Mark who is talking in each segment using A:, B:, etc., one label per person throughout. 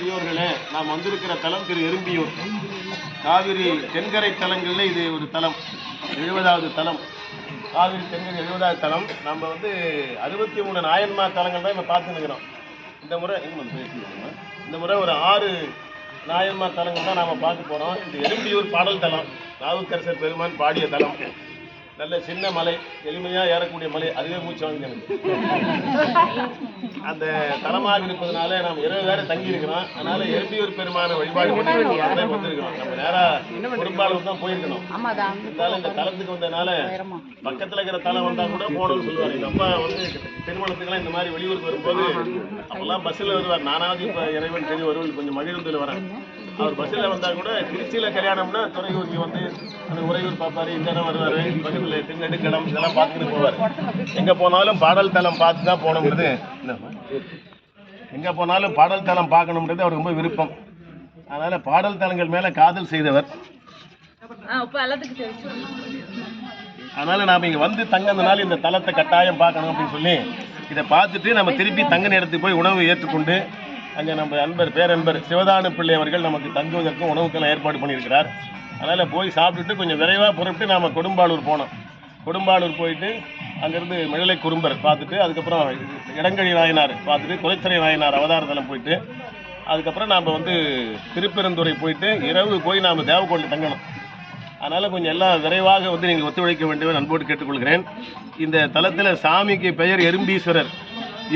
A: பெரியோர்களே நாம் வந்திருக்கிற தலம் திரு எறும்பியூர். காவிரி தென்கரை தலங்களில் இது ஒரு தலம் எழுபதாவது தலம். காவிரி தென்கரை எழுபதாவது தலம். நம்ம வந்து அறுபத்தி மூணு நாயன்மா தலங்கள் தான் இப்போ பார்த்துருக்கிறோம் இந்த முறை வந்து இந்த முறை ஒரு ஆறு நாயன்மா தலங்கள் தான் நாம் பார்க்க போகிறோம் இது எறும்பியூர் பாடல் தலம். நாவுக்கரசர் பெருமான் பாடிய தலம். நல்ல சின்ன மலை எளிமையாக ஏறக்கூடிய மலை அதுவே மூச்சு வாங்குது எனக்கு அந்த தலமாக இருப்பதனால நாம் இரவு வேற தங்கி இருக்கிறோம் அதனால எறும்பியூர் பெருமான வழிபாடு வந்திருக்கிறோம் நம்ம நேரா குடும்பாளூர் தான் போயிருக்கணும். இருந்தாலும் இந்த தலத்துக்கு வந்ததுனால பக்கத்துல இருக்கிற தலம் வந்தா கூட போகணும்னு சொல்லுவாரு. எங்க அப்பா வந்து திருமணத்துக்குலாம் இந்த மாதிரி வெளியூருக்கு வரும்போது அப்பெல்லாம் பஸ்ஸில் வருவார். நானாவது இப்ப இறைவன் தெரிய வருவல் கொஞ்சம் மகிழ்ந்தில் வரேன் அவர் பஸ்ஸில் வந்தா கூட திருச்சியில கல்யாணம்னா துறையூருக்கு வந்து அந்த உறையூர் பார்ப்பாரு இந்த இடம் வருவாரு பக்கத்துல திருநெடுக்கடம் இதெல்லாம் பார்த்துட்டு போவார். எங்க போனாலும் பாடல் தலம் பார்த்து தான் போகணுங்கிறது? எங்க போனாலும் பாடல் தலம் பார்க்கணுன்றது அவருக்கு ரொம்ப விருப்பம். அதனால பாடல் தலங்கள் மேல காதல் செய்தவர். அதனால நாம இங்க வந்து தங்கினதுனால இந்த தலத்தை கட்டாயம் பார்க்கணும் அப்படின்னு சொல்லி இதை பார்த்துட்டு நம்ம திருப்பி தங்க நேரத்துக்கு போய் உணவு ஏற்றுக்கொண்டு அங்கே நம்ம அன்பர் பேரன்பர் சிவதானு பிள்ளை அவர்கள் நமக்கு தங்குவதற்கும் உணவுக்கெல்லாம் ஏற்பாடு பண்ணியிருக்கிறார். அதனால் போய் சாப்பிட்டுட்டு கொஞ்சம் விரைவாக புறப்பட்டு நாம் கொடும்பாளூர் போனோம். கொடும்பாளூர் போயிட்டு அங்கேருந்து மிழலை குறும்பர் பார்த்துட்டு அதுக்கப்புறம் இடங்கழி நாயனார் பார்த்துட்டு குலைத்துறை நாயனார் அவதாரத்தில் போயிட்டு அதுக்கப்புறம் நாம் வந்து திருப்பெருந்துறை போயிட்டு இரவு போய் நாம் தேவக்கோட்டை தங்கணும். அதனால் கொஞ்சம் எல்லாம் விரைவாக வந்து நீங்கள் ஒத்துழைக்க வேண்டும் அன்போடு கேட்டுக்கொள்கிறேன். இந்த தலத்தில் சாமிக்கு பெயர் எறும்பீஸ்வரர்.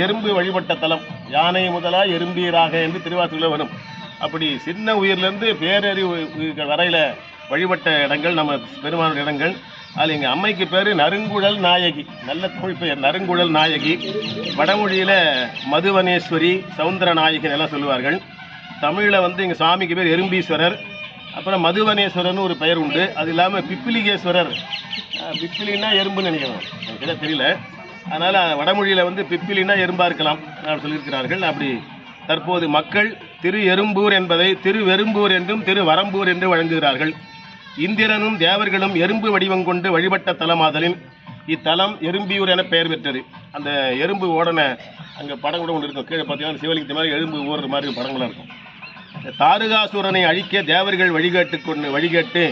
A: எறும்பு வழிபட்ட தலம் யானை முதலா எறும்பீராக என்று திருவாசூரில் வரும். அப்படி சின்ன உயிர்லேருந்து பேரறிவு வரையில் வழிபட்ட இடங்கள் நம்ம பெருமானுடைய இடங்கள். அதில் எங்கள் அம்மைக்கு பேர் நறுங்குழல் நாயகி நல்ல தமிழ் பெயர் நறுங்குழல் நாயகி. வடமொழியில் மதுவனேஸ்வரி சவுந்தர நாயகின்னு எல்லாம் சொல்லுவார்கள். தமிழில் வந்து எங்கள் சாமிக்கு பேர் எறும்பீஸ்வரர். அப்புறம் மதுவனேஸ்வரர்னு ஒரு பெயர் உண்டு. அது இல்லாமல் பிப்பிலிகேஸ்வரர். பிப்பிலின்னா எறும்புன்னு நினைக்கிறோம் எனக்கு தெரியல. அதனால் வடமொழியில் வந்து பிப்பிலினா எறும்பாக இருக்கலாம் அப்படின்னு சொல்லியிருக்கிறார்கள். அப்படி தற்போது மக்கள் திரு எறும்பூர் என்பதை திரு வெறும்பூர் என்றும் திரு வரம்பூர் என்று வழங்குகிறார்கள். இந்திரனும் தேவர்களும் எறும்பு வடிவம் கொண்டு வழிபட்ட தலமாதலின் இத்தலம் எறும்பியூர் என பெயர் பெற்றது. அந்த எறும்பு ஓடன அங்கே படம் கூட ஒன்று இருக்கும். கீழே பார்த்தீங்கன்னா சிவலிங்கத்து மாதிரி எறும்பு ஓடுற மாதிரி படங்களாக இருக்கும். தாருகாசுரனை அழிக்க தேவர்கள் வழிகேட்டு கொண்டு வழிகேட்டு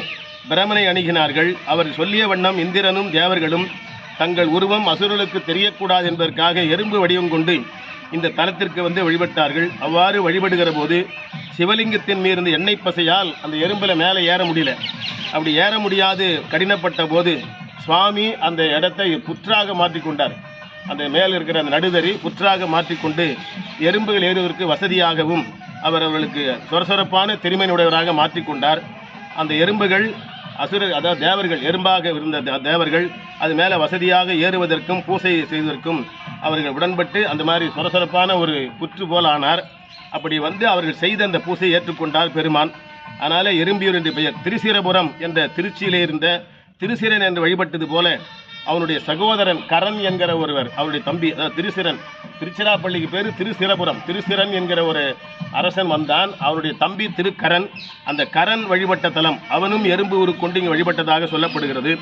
A: பிரமனை அணுகினார்கள். அவர் சொல்லிய வண்ணம் இந்திரனும் தேவர்களும் தங்கள் உருவம் அசுரர்களுக்கு தெரியக்கூடாது என்பதற்காக எறும்பு வடிவம் கொண்டு இந்த தலத்திற்கு வந்து வழிபட்டார்கள். அவ்வாறு வழிபடுகிற போது சிவலிங்கத்தின் மீது எண்ணெய் பசையால் அந்த எறும்பில் மேலே ஏற முடியல. அப்படி ஏற முடியாது கடினப்பட்ட போது சுவாமி அந்த இடத்தை புற்றாக மாற்றிக்கொண்டார் அந்த மேலே இருக்கிற அந்த நடுதறி புற்றாக மாற்றிக்கொண்டு எறும்புகள் ஏறுவதற்கு வசதியாகவும் அவர் அவர்களுக்கு சொரசொரப்பான திருமையுடையவராக மாற்றிக்கொண்டார் அந்த எறும்புகள் அசுர அதாவது தேவர்கள் எறும்பாக இருந்த தேவர்கள் அது மேலே வசதியாக ஏறுவதற்கும் பூசை செய்வதற்கும் அவர்கள் உடன்பட்டு அந்த மாதிரி சொரசொரப்பான ஒரு புற்று போல் ஆனார். அப்படி வந்து அவர்கள் செய்த அந்த பூசையை ஏற்றுக்கொண்டார் பெருமான். அதனால் எறும்பியூர் என்று பெயர். திருசீரபுரம் என்ற திருச்சியிலே இருந்த திருசிரன் என்று வழிபட்டது போல அவனுடைய சகோதரன் கரண் என்கிற ஒருவர் அவருடைய தம்பி அதாவது திருசிரன் திருச்சிராப்பள்ளிக்கு பேர் திருசிரபுரம் திருசிரன் என்கிற ஒரு அரசன் வந்தான். அவருடைய தம்பி திருக்கரன். அந்த கரன் வழிபட்ட தலம். அவனும் எறும்பு உருக்கொண்டு இங்கு வழிபட்டதாக சொல்லப்படுகிறது.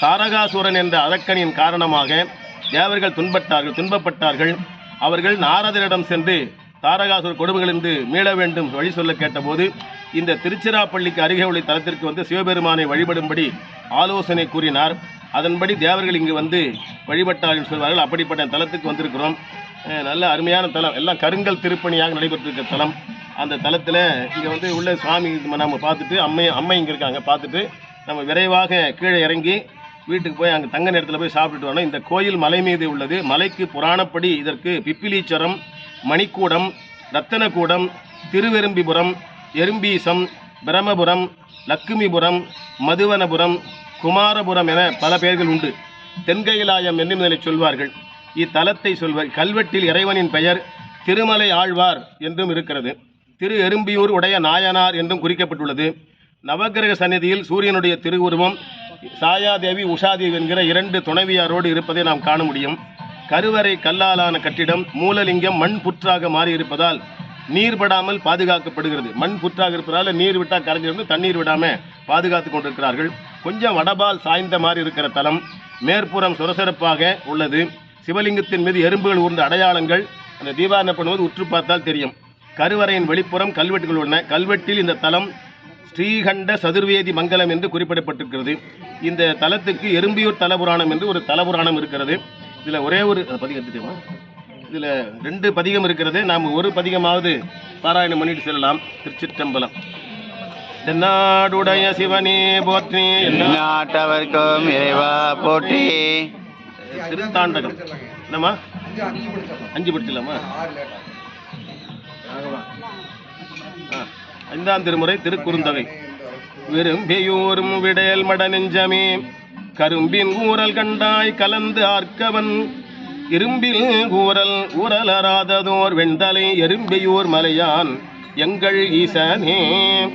A: தாரகாசுரன் என்ற அரக்கனின் காரணமாக தேவர்கள் துன்பட்டார்கள் துன்பப்பட்டார்கள். அவர்கள் நாரதரிடம் சென்று தாரகாசுர கொடுமைகளிலிருந்து மீள வேண்டும் வழி சொல்ல கேட்டபோது இந்த திருச்சிராப்பள்ளிக்கு அருகே உள்ள தலத்திற்கு வந்து சிவபெருமானை வழிபடும்படி ஆலோசனை கூறினார். அதன்படி தேவர்கள் இங்கு வந்து வழிபட்டார்கள் சொல்வார்கள். அப்படிப்பட்ட தலத்துக்கு வந்திருக்கிறோம். நல்ல அருமையான தலம். எல்லாம் கருங்கல் திருப்பணியாக நடைபெற்றிருக்க தலம். அந்த தலத்தில் இங்கே வந்து உள்ள சுவாமி நம்ம பார்த்துட்டு அம்மை அம்மை இங்கே இருக்காங்க. பார்த்துட்டு நம்ம விரைவாக கீழே இறங்கி வீட்டுக்கு போய் அங்கே தங்க நேரத்தில் போய் சாப்பிட்டுட்டு வரணும். இந்த கோயில் மலை மீது உள்ளது. மலைக்கு புராணப்படி இதற்கு பிப்பிலீச்சரம் மணிக்கூடம் ரத்தனக்கூடம் திருவெரும்பிபுரம் எறும்பீசம் பிரமபுரம் லக்குமிபுரம் மதுவனபுரம் குமாரபுரம் என பல பெயர்கள் உண்டு. தென்கையிலாயம் என்னும் இதனை சொல்வார்கள். இத்தலத்தை சொல்வர் கல்வெட்டில் இறைவனின் பெயர் திருமலை ஆழ்வார் என்றும் இருக்கிறது. திரு எறும்பியூர் உடைய நாயனார் என்றும் குறிக்கப்பட்டுள்ளது. நவக்கிரக சந்நிதியில் சூரியனுடைய திருவுருவம் சாயாதேவி உஷாதேவி என்கிற இரண்டு துணைவியாரோடு இருப்பதை நாம் காண முடியும். கருவறை கல்லாலான கட்டிடம் மூலலிங்கம் மண் புற்றாக மாறி இருப்பதால் நீர் படாமல் பாதுகாக்கப்படுகிறது. மண் புற்றாக இருப்பதால் நீர் விட்டால் கரைஞ்சிருந்து தண்ணீர் விடாமல் பாதுகாத்து கொண்டிருக்கிறார்கள். கொஞ்சம் வடபால் சாய்ந்த மாதிரி இருக்கிற தலம் மேற்புறம் சுரசரப்பாக உள்ளது. சிவலிங்கத்தின் மீது எறும்புகள் ஊர்ந்த அடையாளங்கள் அந்த தீபாரணம் பண்ணுவது உற்று பார்த்தால் தெரியும். கருவறையின் வெளிப்புறம் கல்வெட்டுகள் உள்ளன. கல்வெட்டில் இந்த தலம் ஸ்ரீகண்ட சதுர்வேதி மங்கலம் என்று குறிப்பிடப்பட்டிருக்கிறது. இந்த தலத்துக்கு எறும்பியூர் தலபுராணம் என்று ஒரு தலபுராணம் இருக்கிறது. இதில் ஒரே ஒரு பதிகம் எடுத்துட்டேமா இதில் ரெண்டு பதிகம் இருக்கிறது. நாம் ஒரு பதிகமாவது பாராயணம் பண்ணிட்டு செல்லலாம். திருச்சிற்றம்பலம். தென்னாடுடைய சிவனே போற்றி.
B: நாட்டவர்க்கும் இறைவா போற்றி.
A: திருத்தாண்டகம். என்னம்மா? அஞ்சு படிச்சலாமா ஆ, ஐந்தாம் திருமுறை திருக்குறுந்தகை. விரும்பியூரும் விடேல் மட நெஞ்சமே கரும்பின் ஊரல் கண்டாய் கலந்து ஆர்க்கவன். இரும்பில் ஊரல் ஊரலராததோர் வெண்தலை எறும்பியூர் மலையான். எங்கள் ஈசனே.